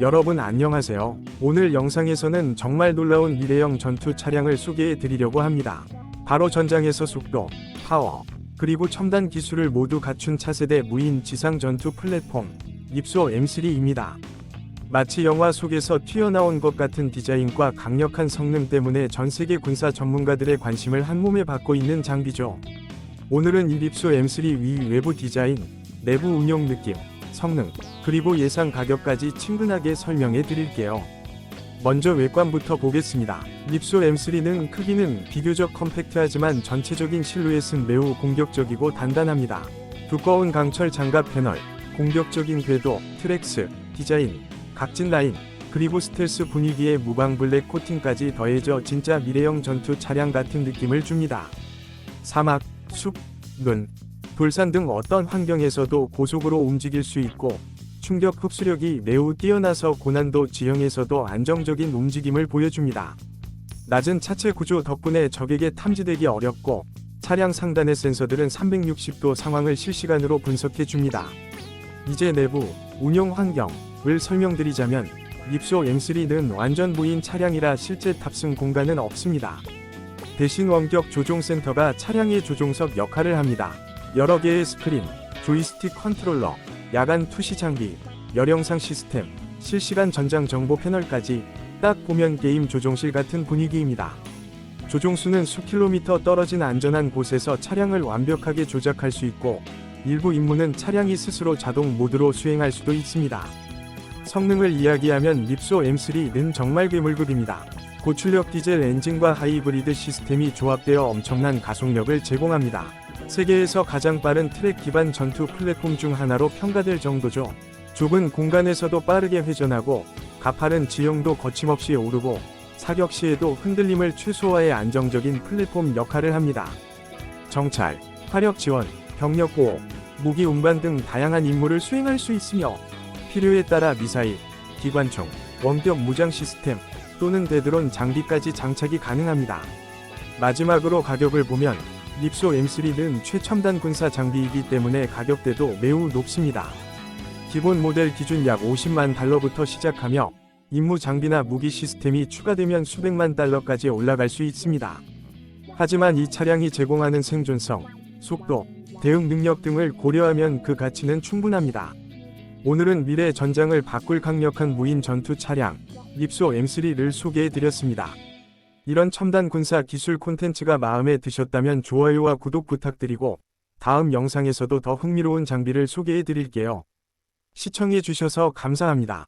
여러분 안녕하세요. 오늘 영상에서는 정말 놀라운 미래형 전투 차량을 소개해 드리려고 합니다. 바로 전장에서 속도, 파워, 그리고 첨단 기술을 모두 갖춘 차세대 무인 지상 전투 플랫폼, 립소 M3입니다. 마치 영화 속에서 튀어나온 것 같은 디자인과 강력한 성능 때문에 전 세계 군사 전문가들의 관심을 한몸에 받고 있는 장비죠. 오늘은 이 립소 M3 위 외부 디자인, 내부 운용 느낌, 성능, 그리고 예상 가격까지 친근하게 설명해 드릴게요. 먼저 외관부터 보겠습니다. 립소 M3는 크기는 비교적 컴팩트하지만 전체적인 실루엣은 매우 공격적이고 단단합니다. 두꺼운 강철 장갑 패널, 공격적인 궤도, 트랙스, 디자인, 각진 라인, 그리고 스텔스 분위기의 무광 블랙 코팅까지 더해져 진짜 미래형 전투 차량 같은 느낌을 줍니다. 사막, 숲, 눈, 돌산 등 어떤 환경에서도 고속으로 움직일 수 있고 충격 흡수력이 매우 뛰어나서 고난도 지형에서도 안정적인 움직임을 보여줍니다. 낮은 차체 구조 덕분에 적에게 탐지되기 어렵고 차량 상단의 센서들은 360도 상황을 실시간으로 분석해 줍니다. 이제 내부 운용 환경을 설명드리자면 립소 M3는 완전 무인 차량이라 실제 탑승 공간은 없습니다. 대신 원격 조종 센터가 차량의 조종석 역할을 합니다. 여러 개의 스크린, 조이스틱 컨트롤러, 야간 투시 장비, 열영상 시스템, 실시간 전장 정보 패널까지 딱 보면 게임 조종실 같은 분위기입니다. 조종수는 수킬로미터 떨어진 안전한 곳에서 차량을 완벽하게 조작할 수 있고 일부 임무는 차량이 스스로 자동 모드로 수행할 수도 있습니다. 성능을 이야기하면 립소 M3는 정말 괴물급입니다. 고출력 디젤 엔진과 하이브리드 시스템이 조합되어 엄청난 가속력을 제공합니다. 세계에서 가장 빠른 트랙 기반 전투 플랫폼 중 하나로 평가될 정도죠. 좁은 공간에서도 빠르게 회전하고 가파른 지형도 거침없이 오르고 사격 시에도 흔들림을 최소화해 안정적인 플랫폼 역할을 합니다. 정찰, 화력 지원, 병력 보호, 무기 운반 등 다양한 임무를 수행할 수 있으며 필요에 따라 미사일, 기관총, 원격 무장 시스템 또는 대드론 장비까지 장착이 가능합니다. 마지막으로 가격을 보면 립소 M3는 최첨단 군사 장비이기 때문에 가격대도 매우 높습니다. 기본 모델 기준 약 50만 달러부터 시작하며 임무 장비나 무기 시스템이 추가되면 수백만 달러까지 올라갈 수 있습니다. 하지만 이 차량이 제공하는 생존성, 속도, 대응 능력 등을 고려하면 그 가치는 충분합니다. 오늘은 미래 전장을 바꿀 강력한 무인 전투 차량, 립소 M3를 소개해 드렸습니다. 이런 첨단 군사 기술 콘텐츠가 마음에 드셨다면 좋아요와 구독 부탁드리고 다음 영상에서도 더 흥미로운 장비를 소개해 드릴게요. 시청해 주셔서 감사합니다.